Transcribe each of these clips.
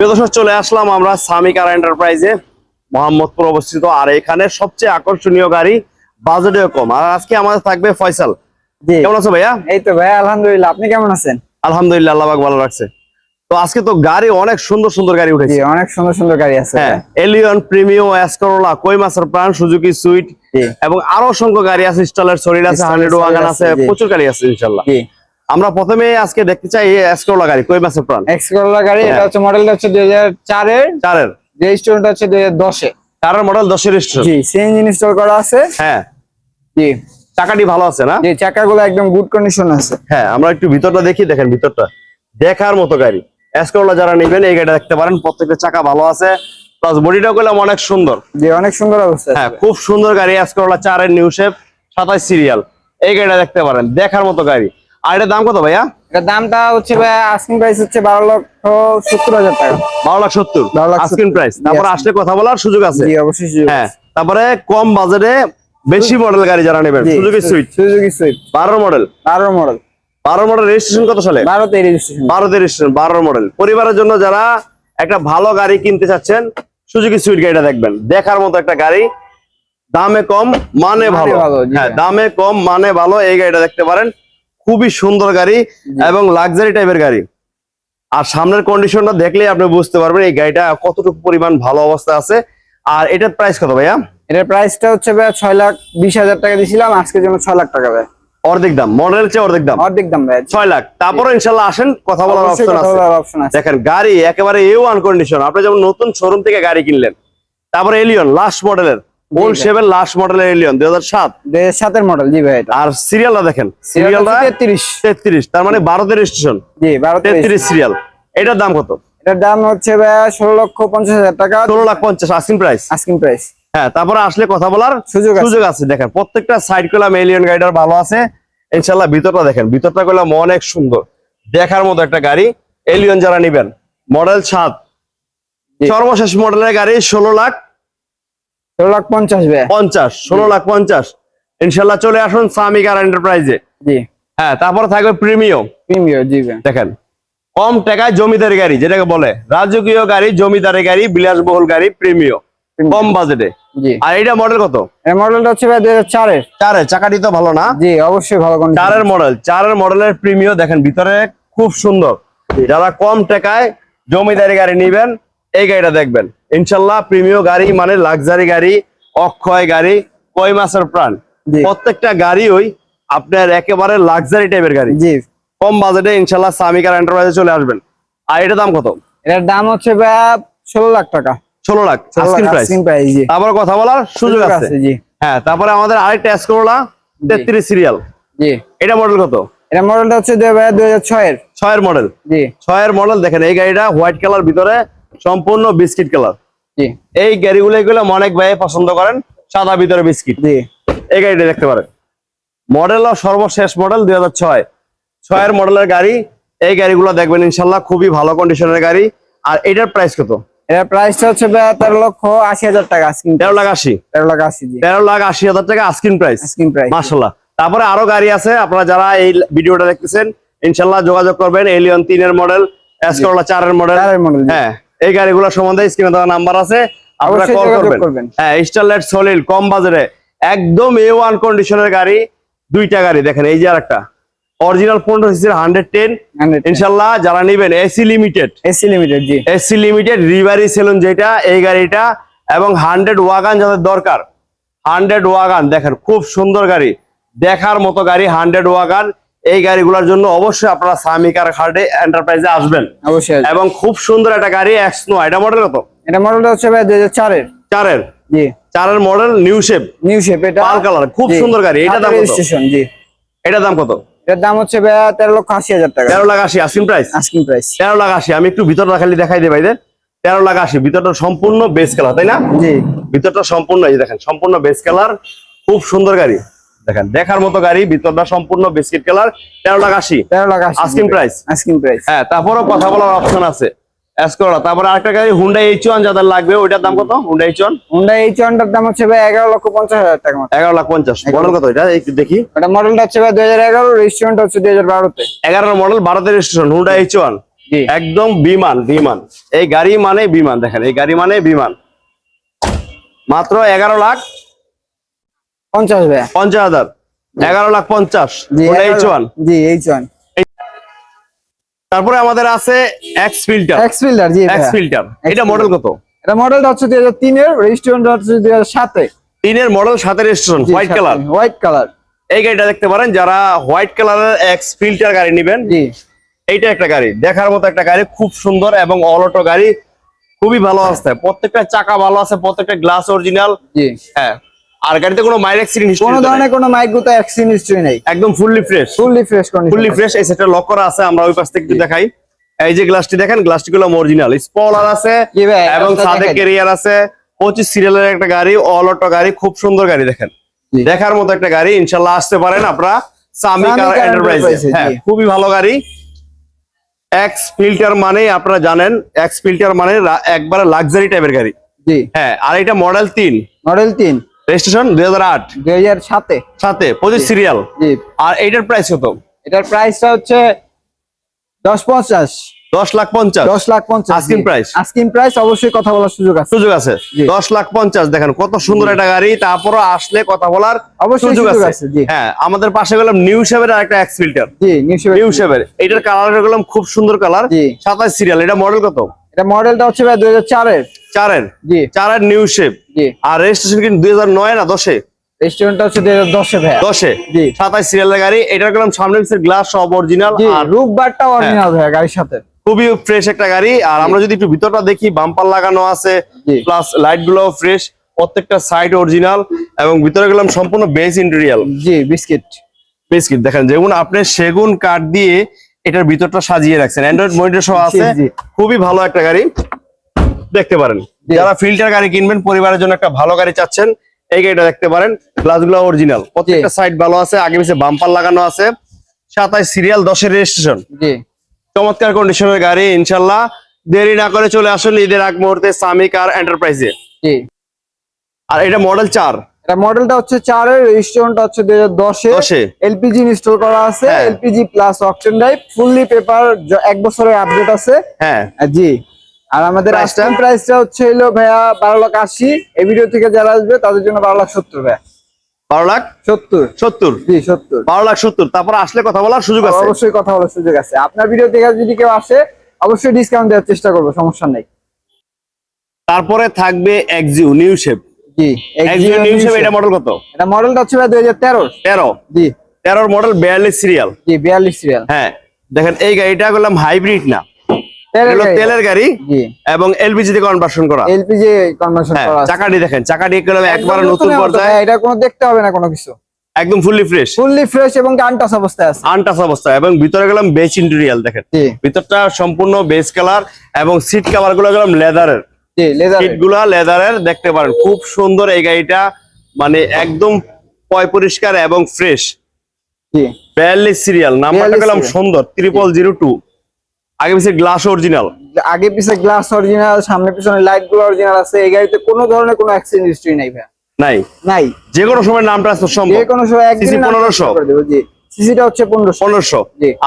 দর্শক চলে আসলাম আমরা সামিকার এন্টারপ্রাইজে মোহাম্মদপুর অবস্থিত আর এখানে সবচেয়ে আকর্ষণীয় গাড়ি বাজেটেও কম। আর আজকে আমাদের থাকবে ফয়সাল। কেমন আছো ভাইয়া? এই তো ভাই আলহামদুলিল্লাহ। আপনি কেমন আছেন? আলহামদুলিল্লাহ আল্লাহ ভালো রাখছে। তো আজকে তো গাড়ি অনেক সুন্দর সুন্দর গাড়ি উঠেছে। অনেক সুন্দর সুন্দর গাড়ি আছে হ্যাঁ এলিয়ন প্রিমিও এসকরোলা কই মাছের প্রাণ সুজুকি সুইট এবং আরও অসংখ্য গাড়ি আছে স্টলের শরীর আছে হান্ড্রেড ওয়াগান আছে, প্রচুর গাড়ি আছে ইনশাল্লাহ। আমরা প্রথমে আজকে দেখতে চাই এই এসকরোলা গাড়ি। কই মাছের প্রাণ এক্সকোলা গাড়ি এটা হ্যাঁ। হচ্ছে মডেলটা হচ্ছে দুই হাজার চারের। চারের। রেজিস্ট্রেশনটা হচ্ছে দুই হাজার দশে। চারের মডেল দশের স্টেশন জি সিএনজি ইনস্টল করা আছে। হ্যাঁ। জি। চাকাটি ভালো আছে না? জি চাকাগুলো একদম গুড কন্ডিশন আছে। হ্যাঁ আমরা একটু ভিতরটা দেখি দেখেন ভিতরটা। দেখার মতো গাড়ি। এসকরোলা যারা নেবেন এই গাড়িটা দেখতে পারেন প্রত্যেকটা চাকা ভালো আছে। প্লাস বডিটা করলাম অনেক সুন্দর। জি অনেক সুন্দর অবস্থা হ্যাঁ খুব সুন্দর গাড়ি এসকরোলা চারের নিউ শেপ সাতাশ সিরিয়াল এই গাড়িটা দেখতে পারেন দেখার মতো গাড়ি। আর এটার দাম কত ভাইয়া? এটার দামটা হচ্ছে ভাই আস্কিং প্রাইস হচ্ছে বারো লক্ষ সত্তর হাজার টাকা। বারো লাখ সত্তর? আস্কিন প্রাইস তারপর আসলে কথা বলার সুযোগ আছে। জি অবশ্যই সুযোগ হ্যাঁ তারপরে কম বাজেটে বেশি মডেল গাড়ি যারা নেবেন সুজুকি সুইট সুজুকি সুইট বারো মডেল বারো মডেল বারো মডেল রেজিস্ট্রেশন কত সালে? বারোতে রেজিস্ট্রেশন বারোতে রেজিস্ট্রেশন বারো মডেল পরিবারের জন্য যারা একটা ভালো গাড়ি কিনতে চাচ্ছেন সুজুকি সুইট গাড়িটা দেখবেন। দেখার মতো একটা গাড়ি। দামে কম মানে মানে ভালো। ভালো, হ্যাঁ দামে কম মানে ভালো এই গাড়িটা দেখতে পারেন। খুবই সুন্দর গাড়ি এবং লাক্সারি টাইপের গাড়ি। আর সামনের কন্ডিশনটা দেখলেই আপনি বুঝতে পারবেন এই গাড়িটা কতটুকু পরিমাণ ভালো অবস্থা আছে। আর এটার প্রাইস কত ভাইয়া? এটার প্রাইসটা হচ্ছে ভাইয়া ছয় লাখ বিশ হাজার টাকা দিয়েছিলাম আজকের জন্য ছয় লাখ টাকা ভাই অর্ধেক দাম মডেলের চেয়ে অর্ধেক দাম। অর্ধেক দাম ভাই ছয় লাখ। তারপরে ইনশাল্লাহ আসেন কথা বলার অপশন কথা বলার অপশন আছে। দেখেন গাড়ি একেবারে এ ওয়ান কন্ডিশন আপনি যেমন নতুন শোরুম থেকে গাড়ি কিনলেন তারপরে এলিয়ন লাস্ট মডেলের ভাই। শেপের লাস্ট মডেলের এলিয়ন দুই হাজার সাত? সাতের মডেল জি ভাই আর সিরিয়ালটা দেখেন সিরিয়ালটা তেত্রিশ। তেত্রিশ তার মানে বারোতে রেজিস্ট্রেশন জি বারো তেত্রিশ সিরিয়াল এটার দাম কত? এটার দাম হচ্ছে ভাই ষোলো লক্ষ পঞ্চাশ হাজার টাকা। ষোলো লাখ পঞ্চাশ আস্কিং প্রাইস আস্কিং প্রাইস হ্যাঁ তারপরে আসলে কথা বলার সুযোগ আছে। সুযোগ আছে। দেখেন প্রত্যেকটা সাইড করলাম এলিয়ন গাড়িটার ভালো আছে। ইনশাল্লাহ ভিতরটা দেখেন ভিতরটা করলাম অনেক সুন্দর। দেখার মতো একটা গাড়ি। এলিয়ন যারা নিবেন মডেল সাত। সর্বশেষ মডেলের গাড়ি ষোলো লাখ ষোলো লাখ পঞ্চাশ পঞ্চাশ ষোলো লাখ পঞ্চাশ। ইনশাল্লাহ চলে আসুন সামিকার এন্টারপ্রাইজে জি। হ্যাঁ তারপরে থাকবে প্রিমিয়াম প্রিমিয়র জি দেখেন কম টাকায় জমিদারি গাড়ি যেটাকে বলে রাজকীয় গাড়ি জমিদারি গাড়ি বিলাসবহুল গাড়ি প্রিমিয়াম কম বাজেটে। আর এটা মডেল কত? মডেলটা হচ্ছে ভাই দুই হাজার চারের। চারের চাকাটি তো ভালো না? জি অবশ্যই ভালো কন্ডিশন চারের মডেল চারের মডেলের প্রিমিয়াম দেখেন ভিতরে খুব সুন্দর। যারা কম টাকায় জমিদারি গাড়ি নিবেন এই গাড়িটা দেখবেন। ইনশাল্লাহ প্রিমিয়াম গাড়ি মানে লাক্সারি গাড়ি অক্ষয় গাড়ি কয় মাসের প্রাণ। প্রত্যেকটা গাড়ি ওই আপনার একেবারে লাক্সারি টাইপের গাড়ি। জি। কম বাজেটে ইনশাল্লাহ সামিকার এন্টারপ্রাইজে চলে আসবেন। আর এটার দাম কত? এটার দাম হচ্ছে ষোলো লাখ টাকা। ষোলো লাখ। তারপরে কথা বলার সুযোগ আছে। জি। হ্যাঁ তারপরে আমাদের আরেকটা এসকোলা তেত্রিশ সিরিয়াল জি। এটা মডেল কত? এটা মডেলটা হচ্ছে দুই হাজার ছয়ের। ছয়ের মডেল জি। ছয়ের মডেল দেখেন এই গাড়িটা হোয়াইট কালার ভিতরে সম্পূর্ণ বিস্কিট কালার। জি। এই গাড়িগুলো এগুলো অনেক ভাই পছন্দ করেন সাদা ভিতরে বিস্কিট। জি। এই গাড়িটা দেখতে পারেন। মডেল সর্বশেষ মডেল দুই হাজার ছয়। ছয়ের মডেলের গাড়ি এই গাড়িগুলো দেখবেন ইনশাল্লাহ খুবই ভালো কন্ডিশনের গাড়ি। আর এটার প্রাইস কত? এটার প্রাইসটা হচ্ছে তেরো লক্ষ আশি হাজার টাকা আস্কিং তেরো লাখ আশি। তেরো লাখ আশি তেরো লাখ আশি হাজার টাকা আস্কিন প্রাইস আস্কিং প্রাইস মার্শাল্লাহ তারপরে আরও গাড়ি আছে আপনারা যারা এই ভিডিওটা দেখতেছেন ইনশাল্লাহ যোগাযোগ করবেন। এলিয়ন তিনের মডেল মডেল। চারের মডেল হ্যাঁ। এই গাড়িগুলো সম্বন্ধে স্ক্রিনে দেওয়া নাম্বার আছে আপনারা কল করবেন। হ্যাঁ স্টারলাইট সলিড কম বাজারে একদম এ ওয়ান কন্ডিশনের গাড়ি দুইটা গাড়ি দেখেন এই যে আরেকটা। অরিজিনাল পনেরো সিসির হান্ড্রেড টেন ইনশাল্লাহ যারা নিবেন এসি লিমিটেড এসি লিমিটেড জি। এসি লিমিটেড রিভারি সেলুন যেটা এই গাড়িটা এবং হান্ড্রেড ওয়াগান যাদের দরকার হান্ড্রেড ওয়াগান দেখেন খুব সুন্দর গাড়ি দেখার মতো গাড়ি হান্ড্রেড ওয়াগান এই গাড়িগুলোর জন্য অবশ্যই আপনারা সামিকার খার্ডে এন্টারপ্রাইজে আসবেন। অবশ্যই এবং খুব সুন্দর একটা গাড়ি এক্সনো এটা মডেল কত এটা মডেলটা হচ্ছে ভাই দুই হাজার চারের। চারের? জি। চারের model new shape new shape এটা পাল কালার খুব সুন্দর গাড়ি এটা দাম কত? রেজিস্ট্রেশন জি। এটার দাম কত? এটার দাম হচ্ছে ভাই তেরো লক্ষ আশি হাজার টাকা। তেরো লাখ আশি আসিন প্রাইস আস্কিং প্রাইস তেরো লাখ আশি আমি একটু ভিতর খালি দেখাই দিই ভাইদের। তেরো লাখ আশি ভিতরটা সম্পূর্ণ বেস কালার তাই না? জি। ভিতরটা সম্পূর্ণ এই দেখেন সম্পূর্ণ বেস কালার খুব সুন্দর গাড়ি। দেখেন দেখার মতো গাড়ি ভিতরটা সম্পূর্ণ বিস্কিট কালার তেরো লাখ আশি। তেরো লাখ? আস্কিং প্রাইস হ্যাঁ তারপরও কথা বলার অপশন আছে। এসকোরা তারপরে আরেকটা গাড়ি হুন্ডা যাদের লাগবে ওইটার দাম কত? হুন্ডা হুন্ডা দাম হচ্ছে ভাই লক্ষ হাজার টাকা লাখ পঞ্চাশ। মডেল কত এটা? একটু দেখি। এটা মডেলটা হচ্ছে ভাই রেজিস্ট্রেশনটা হচ্ছে মডেল রেজিস্ট্রেশন হুন্ডা একদম বিমান বিমান। এই গাড়ি মানে বিমান দেখেন এই গাড়ি মানে বিমান। মাত্র এগারো লাখ পঞ্চাশ ভাইয়া। পঞ্চাশ হাজার। এগারো লাখ পঞ্চাশ। H one G H one তারপরে আমাদের আছে X filter X fielder G X filter এটা। মডেল কত? এটা মডেলটা হচ্ছে দুই হাজার তিনের রেজিস্ট্রেশন হচ্ছে দুই হাজার সাতে। তিনের মডেল সাথে registration white colour white colour এই গাড়িটা দেখতে পারেন যারা হোয়াইট কালারের এক্স ফিল্টার গাড়ি নেবেন জি। এইটা একটা গাড়ি। দেখার মতো একটা গাড়ি খুব সুন্দর এবং অলটো গাড়ি খুবই ভালো আছে প্রত্যেকটা চাকা ভালো আছে প্রত্যেকটা গ্লাস অরিজিনাল জি। হ্যাঁ। আর গাড়িতে কোনো মাইর অ্যাক্সিডেন্ট কোনো ধরনের কোনো মাইক গুতা অ্যাক্সিডেন্ট হিস্ট্রি নেই। একদম fully fresh fully fresh condition fully fresh এই সেটটা লক করা আছে আমরা ওই পাশ থেকে একটু দেখাই। এই যে গ্লাসটি দেখেন গ্লাসটি গুলো অরিজিনাল স্পলার আছে এবং সাদে ক্যারিয়ার আছে। পঁচিশ সিরিয়ালের একটা গাড়ি অল অটো গাড়ি খুব সুন্দর গাড়ি দেখেন। দেখার মতো একটা গাড়ি ইনশাল্লাহ আসতে পারেন আপনারা। সামি কার এন্টারপ্রাইজ হ্যাঁ খুবই ভালো গাড়ি। এক্স ফিল্টার মানে আপনারা জানেন এক্স ফিল্টার মানে একবারে লাক্সারি টাইপের গাড়ি। জি। হ্যাঁ আর এটা মডেল তিন। মডেল তিন। রেজিস্ট্রেশন দুই হাজার আট। দুই হাজার সাতে। সাথে পঁচিশ সিরিয়াল। জি। আর এইটার প্রাইস কত? এটার প্রাইসটা হচ্ছে দশ পঞ্চাশ। দশ লাখ পঞ্চাশ। দশ লাখ পঞ্চাশ Asking price? আস্কিং প্রাইস অবশ্যই কথা বলার সুযোগ আছে। সুযোগ আছে। জি। দশ লাখ পঞ্চাশ দেখেন কত সুন্দর একটা গাড়ি তারপরও আসলে কথা বলার অবশ্যই সুযোগ আছে। হ্যাঁ আমাদের পাশে গেলাম নিউ শেভের আর একটা এক্স ফিল্টার জি নিশ্চয় নিউ শেভের এটার কালার গেলাম খুব সুন্দর কালার জি। সাতাশ সিরিয়াল এটা মডেল কত? এটা মডেলটা হচ্ছে ভাই দুই হাজার চারের। চারের? জি। চারের নিউ শেপ জি। আর রেজিস্ট্রেশন কিন্তু দুই হাজার নয় না দশে? রেস্টুরেন্টটা হচ্ছে দুই হাজার দশে ভাইয়া। দশে? জি। সাতাশ সিরিয়ালের গাড়ি এটার গেলাম সামনে গ্লাস সব অরিজিনাল আর রূপ বারটা অরিজিনাল ভাইয়া গাড়ির সাথে। খুবই ফ্রেশ একটা গাড়ি আর আমরা যদি একটু ভিতরটা দেখি বাম্পার লাগানো আছে প্লাস লাইটগুলো ফ্রেশ প্রত্যেকটা সাইড অরিজিনাল এবং ভিতরে গেলাম সম্পূর্ণ বেস ইন্টেরিয়াল জি বিস্কিট বিস্কিট দেখেন যেমন আপনি সেগুন কাঠ দিয়ে এটার ভিতরটা সাজিয়ে রাখছেন। অ্যান্ড্রয়েড মনিটর সহ আছে। খুবই ভালো একটা গাড়ি। দেখতে পারেন। যারা ফিল্টার গাড়ি কিনবেন পরিবারের জন্য একটা ভালো গাড়ি চাচ্ছেন এই গাড়িটা দেখতে পারেন। গ্লাসগুলো অরিজিনাল প্রত্যেকটা সাইড ভালো আছে আগে পিছে বাম্পার লাগানো আছে। সাতাইশ সিরিয়াল দশের রেজিস্ট্রেশন চমৎকার কন্ডিশনের গাড়ি ইনশাল্লাহ। দেরি না করে চলে আসুন ঈদের আগ মুহূর্তে সামিক আর এন্টারপ্রাইজে জি। আর এটা মডেল চার। এটা মডেলটা হচ্ছে চারের রেজিস্ট্রেশনটা হচ্ছে দুই হাজার দশে। এলপিজি ইনস্টল করা আছে হ্যাঁ। LPG plus octane drive fully paper এক বছরের আপডেট আছে। হ্যাঁ। জি। আর আমাদের? আস্কিং প্রাইসটা হচ্ছে হলো ভাইয়া বারো লাখ আশি। এই ভিডিও থেকে যারা আসবে তাদের জন্য বারো লাখ সত্তর ভাইয়া। বারো লাখ? সত্তর। সত্তর? জি সত্তর। বারো লাখ সত্তর। তারপর আসলে কথা বলার সুযোগ আছে। অবশ্যই কথা বলার সুযোগ আছে। আপনার ভিডিও দেখে যদি কেউ আসে অবশ্যই ডিসকাউন্ট দেওয়ার চেষ্টা করব সমস্যা নেই। তারপরে থাকবে এক্সিউ নিউ শেপ জি এক্সিউ নিউ শেপ এটা মডেল কত? এটা মডেলটা হচ্ছে ভাই সিরিয়াল জি। সিরিয়াল হ্যাঁ দেখেন এই গাড়িটা হাইব্রিড না। তেলের গাড়ি। এবং এলপিজি তে কনভার্সন করা। এলপিজি কনভার্সন হ্যাঁ করা চাকাটি দেখেন চাকাটি একবার নতুন পর্যায়ে এটা কোনো দেখতে হবে না কোনো কিছু। একদম ফুললি ফ্রেশ ফুললি ফ্রেশ এবং আনটাস অবস্থায় আছে। আনটাস এবং ভিতরে গেলাম বেচ ইন্টেরিয়াল দেখেন। ভিতরটা সম্পূর্ণ বেস কালার এবং সিট কাভারগুলো গেলাম লেদারের জি লেজার সিটগুলা লেদারের দেখতে পারেন খুব সুন্দর এই গাড়িটা মানে একদম পয় পরিষ্কার এবং ফ্রেশ বিয়াল্লিশ সিরিয়াল নাম্বারটা 42 গেলাম সুন্দর ট্রিপল জিরো টু আগে পিছিয়ে গ্লাস অরিজিনাল আগে পিছে গ্লাস অরিজিনাল সামনে পিছনে লাইটগুলো অরিজিনাল আছে। এই গাড়িতে কোনো ধরনের কোনো অ্যাক্সিডেন্ট হিস্ট্রি নাই ভাই নাই? নাই। যে কোনো সময় নামটা আসতে যে কোনো সময় CC একদিন 1500 করে জি। সিসিটা হচ্ছে পনেরোশো। পনেরোশো।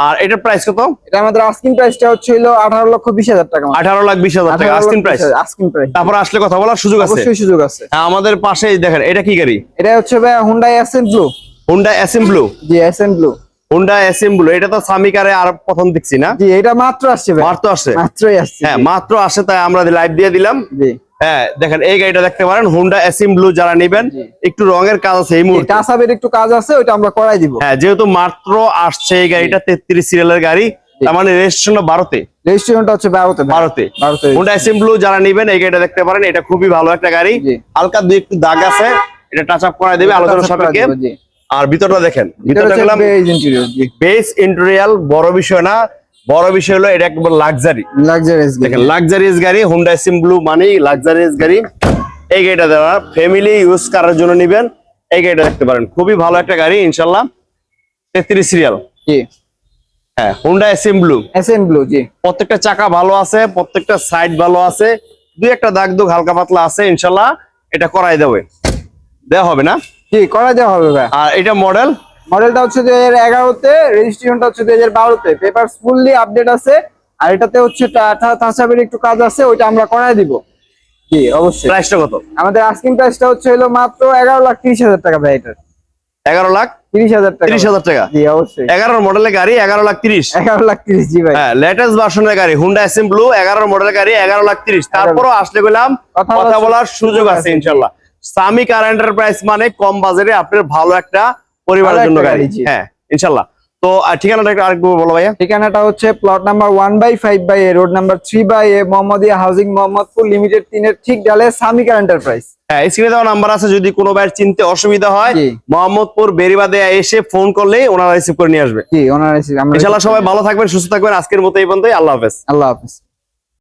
আর এটার প্রাইস কত? এটা আমাদের আস্কিং প্রাইসটা হচ্ছে হলো আঠারো লক্ষ বিশ হাজার টাকা আঠারো লাখ বিশ হাজার টাকা আস্কিং প্রাইস আস্কিং প্রাইস তারপর আসলে কথা বলার সুযোগ আছে। অবশ্যই সুযোগ আছে। হ্যাঁ, আমাদের পাশে দেখেন এটা কি গাড়ি? এটা হচ্ছে ভাই Hyundai Accent blue Honda SM blue জি Accent blue Honda SM blue এটা তো সামি কারে আর প্রথম দেখছি না? জি এটা মাত্র আসছে ভাই মাত্র আসছে? মাত্রই আসছে হ্যাঁ মাত্র আসে তাই আমরা লাইভ দিয়ে দিলাম। জি। হ্যাঁ দেখেন এই গাড়িটা দেখতে পারেন হুন্ডা এসএম ব্লু যারা নেবেন একটু রঙের কাজ আছে এই মুহূর্তে। টাসাবের একটু কাজ আছে ওইটা আমরা করাই দিব। হ্যাঁ যেহেতু মাত্র আসছে এই গাড়িটা তেত্রিশ সিরিয়ালের গাড়ি তার মানে রেজিস্ট্রেশন বারোতে। রেজিস্ট্রেশনটা হচ্ছে। ভারতে ভারতে হুন্ডা এসএম ব্লু যারা নেবেন এই গাড়িটা দেখতে পারেন এটা খুবই ভালো একটা গাড়ি। হালকা দুই একটু দাগ আছে এটা টাচ আপ করাই দেবে আলোচনা সাপেক্ষে। আর ভিতরটা দেখেন ভিতরটা বেস ইন্টেরিয়াল বড় বিষয় না বড় বিষয় হলো এটা একবার লাক্সারি লাক্সারিয়াস দেখেন লাক্সারিয়াস গাড়ি হুন্ডা সিম ব্লু মানেই লাক্সারিয়াস গাড়ি। এই গাড়িটা দেওয়া ফ্যামিলি ইউজ করার জন্য নিবেন। এই গাড়িটা দেখতে পারেন খুবই ভালো একটা গাড়ি ইনশাল্লাহ। তেত্রিশ সিরিয়াল জি। হ্যাঁ Honda sim blue SN blue জি। প্রত্যেকটা চাকা ভালো আছে প্রত্যেকটা সাইড ভালো আছে। দুই একটা দাগ দুগ হালকা পাতলা আছে ইনশাল্লাহ। এটা করাই দেবে। দেওয়া হবে না? জি করা দেওয়া হবে ভাই। আর এটা মডেল মডেলটা হচ্ছে দুই হাজার এগারোতে রেজিস্ট্রেশনটা হচ্ছে দুই হাজার বারোতে পেপার ফুললি আপডেট আছে আর এটাতে হচ্ছে একটু কাজ আছে ওইটা আমরা করাই দিব। জি অবশ্যই। প্রাইসটা কত? আমাদের আস্কিং প্রাইসটা হচ্ছে হলো মাত্র এগারো লাখ তিরিশ হাজার টাকা ভাই এটার। এগারো লাখ তিরিশ হাজার টাকা তিরিশ হাজার টাকা? জি অবশ্যই। এগারোর মডেলের গাড়ি এগারো লাখ তিরিশ। এগারো লাখ তিরিশ জি ভাই। হ্যাঁ লেটেস্ট ভার্সনের গাড়ি হুন্ডা এসএম ব্লু এগারোর মডেলের গাড়ি এগারো লাখ তিরিশ। তারপরও আসলে গেলাম কথা বলার সুযোগ আছে ইনশাল্লাহ। সামি কার এন্টারপ্রাইজ মানে কম বাজেটে আপনার ভালো একটা পরিবারের জন্য গাড়ি। হ্যাঁ ইনশাল্লাহ। তো ঠিকানাটা আরেকটু বলো ভাইয়া। ঠিকানাটা হচ্ছে plot number one by five by A road number three by A Mohammadia housing Mohammadpur limited তিনের ঠিক ডালে সামিকার এন্টারপ্রাইজ হ্যাঁ স্ক্রিনে দেওয়া নাম্বার আছে যদি কোনো ভাইয়ের চিনতে অসুবিধা হয় মোহাম্মদপুর বেরিবাদে এসে ফোন করলেই ওনারা রিসিভ করে নিয়ে আসবে। জি ওনার আমরা ইনশাল্লাহ সবাই ভালো থাকবেন সুস্থ থাকবেন। আজকের মতো এই পর্যন্তই। আল্লাহ হাফেজ। আল্লাহ হাফিজ।